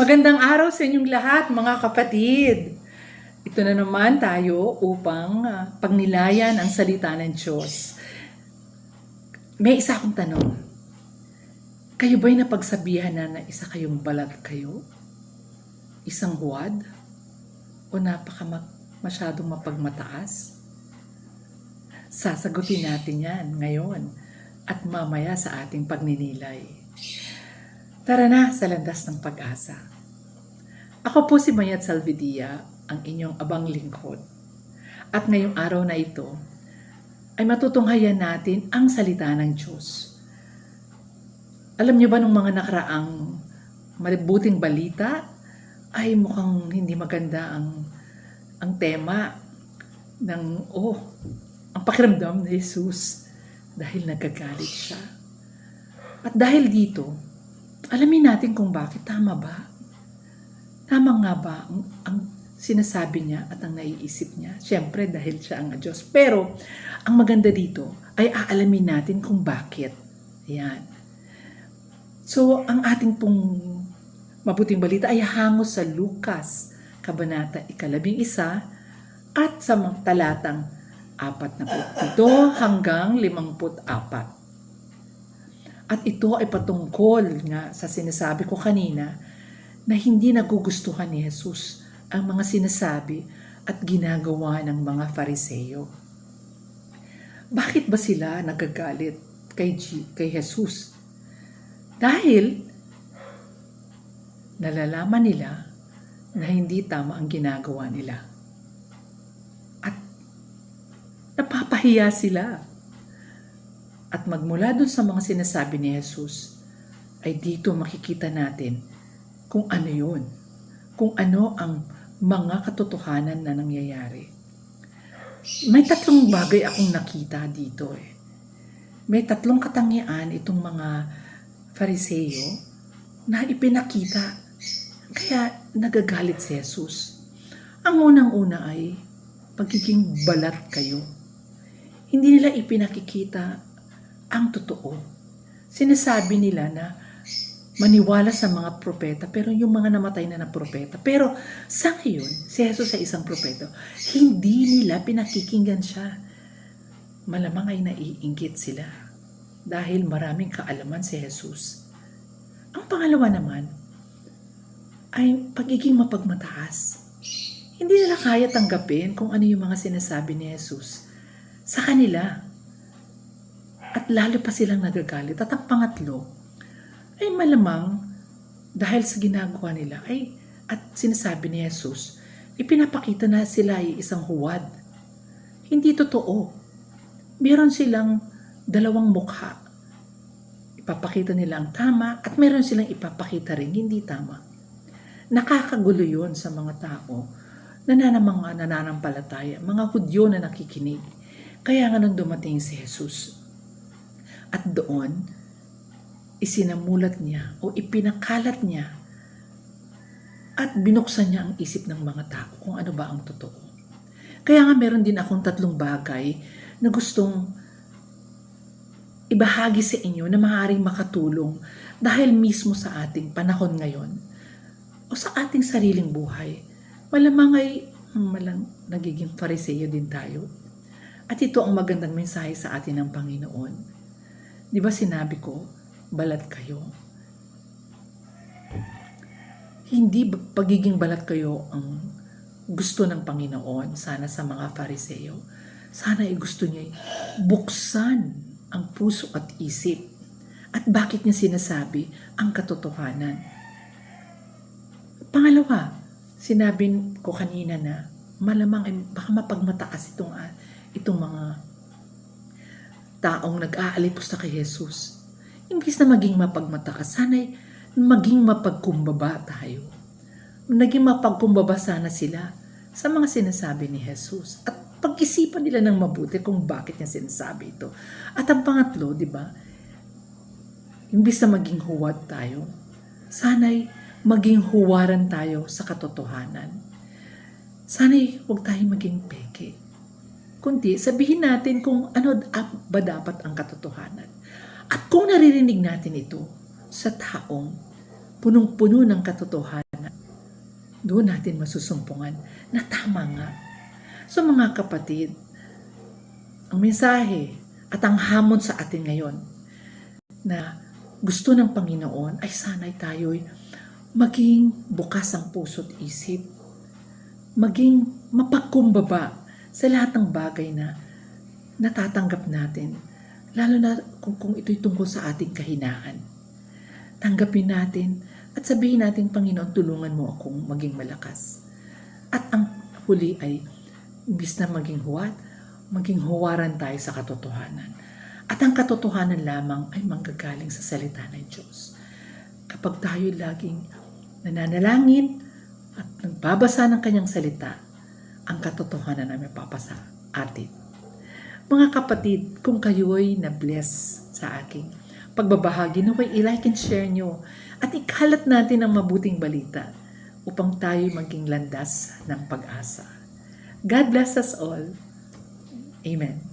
Magandang araw sa inyong lahat, mga kapatid. Ito na naman tayo upang ah, pagnilayan ang salita ng Diyos. May isa akong tanong. Kayo ba'y napagsabihan na na isa kayong balat kayo? Isang huwad? O napaka ma- masyadong mapagmataas? Sasagutin natin yan ngayon at mamaya sa ating pagninilay. Tara na sa landas ng pag-asa. Ako po si Mayat Salvidia, ang inyong abang lingkod. At ngayong araw na ito, ay matutunghayan natin ang salita ng Diyos. Alam niyo ba nung mga nakaraang mabuting balita, ay mukhang hindi maganda ang ang tema ng, oh, ang pakiramdam ni Jesus dahil nagagalit siya. At dahil dito, alamin natin kung bakit tama ba? Tama nga ba ang, ang sinasabi niya at ang naiisip niya? Siyempre dahil siya ang Diyos. Pero ang maganda dito ay aalamin natin kung bakit. Ayan. So ang ating pong mabuting balita ay hango sa Lucas, Kabanata Ikalabing Isa, at sa mga talatang 47 hanggang 54. At ito ay patungkol nga sa sinasabi ko kanina na hindi nagugustuhan ni Jesus ang mga sinasabi at ginagawa ng mga fariseyo. Bakit ba sila nagagalit kay, G- kay Jesus? Dahil nalalaman nila na hindi tama ang ginagawa nila. At napapahiya sila. At magmula dun sa mga sinasabi ni Jesus, ay dito makikita natin kung ano yun. Kung ano ang mga katotohanan na nangyayari. May tatlong bagay akong nakita dito eh. May tatlong katangian itong mga fariseyo na ipinakita kaya nagagalit si Jesus. Ang unang-una ay pagiging balat kayo. Hindi nila ipinakikita ang totoo. Sinasabi nila na maniwala sa mga propeta, pero yung mga namatay na na propeta. Pero sa ngayon, si Jesus ay isang propeta, hindi nila pinakikinggan siya. Malamang ay naiinggit sila dahil maraming kaalaman si Jesus. Ang pangalawa naman ay pagiging mapagmataas. Hindi nila kaya tanggapin kung ano yung mga sinasabi ni Jesus sa kanila. At lalo pa silang nagagalit. At ang pangatlo, ay malamang dahil sa ginagawa nila ay at sinasabi ni Jesus, ipinapakita na sila ay isang huwad. Hindi totoo. Meron silang dalawang mukha. Ipapakita nila ang tama at meron silang ipapakita rin hindi tama. Nakakagulo yun sa mga tao na nanamang nananampalataya, mga Hudyo na nakikinig. Kaya nga nung dumating si Jesus, at doon, isinamulat niya o ipinakalat niya at binuksan niya ang isip ng mga tao kung ano ba ang totoo. Kaya nga meron din akong tatlong bagay na gustong ibahagi sa inyo na maaaring makatulong dahil mismo sa ating panahon ngayon o sa ating sariling buhay. Malamang ay hmm, malang nagiging fariseyo din tayo. At ito ang magandang mensahe sa atin ng Panginoon. Di ba sinabi ko, balat kayo. Hindi pagiging balat kayo ang gusto ng Panginoon sana sa mga fariseyo. Sana ay gusto niya buksan ang puso at isip. At bakit niya sinasabi ang katotohanan? Pangalawa, sinabi ko kanina na malamang baka mapagmataas itong, ah, itong mga taong nag-aalipos na kay Jesus imbis na maging mapagmataas, sana'y maging mapagkumbaba tayo. Naging mapagkumbaba sana sila sa mga sinasabi ni Jesus. At pag-isipan nila ng mabuti kung bakit niya sinasabi ito. At ang pangatlo, di ba, imbis na maging huwad tayo, sana'y maging huwaran tayo sa katotohanan. Sana'y huwag tayong maging peke. Kundi sabihin natin kung ano ba dapat ang katotohanan. At kung naririnig natin ito sa taong punong-puno ng katotohanan, doon natin masusumpungan na tama nga. So mga kapatid, ang mensahe at ang hamon sa atin ngayon na gusto ng Panginoon ay sana'y tayo'y maging bukas ang puso't isip, maging mapagkumbaba sa lahat ng bagay na natatanggap natin, lalo na kung, kung ito'y tungkol sa ating kahinaan. Tanggapin natin at sabihin natin, Panginoon, tulungan mo akong maging malakas. At ang huli ay, imbis na maging huwat, maging huwaran tayo sa katotohanan. At ang katotohanan lamang ay manggagaling sa salita ng Diyos. Kapag tayo laging nananalangin at nagbabasa ng kanyang salita, ang katotohanan ay mapapasa atin. Mga kapatid, kung kayo'y na-bless sa aking pagbabahagi, naway i-like and share nyo at ikalat natin ang mabuting balita upang tayo maging landas ng pag-asa. God bless us all. Amen.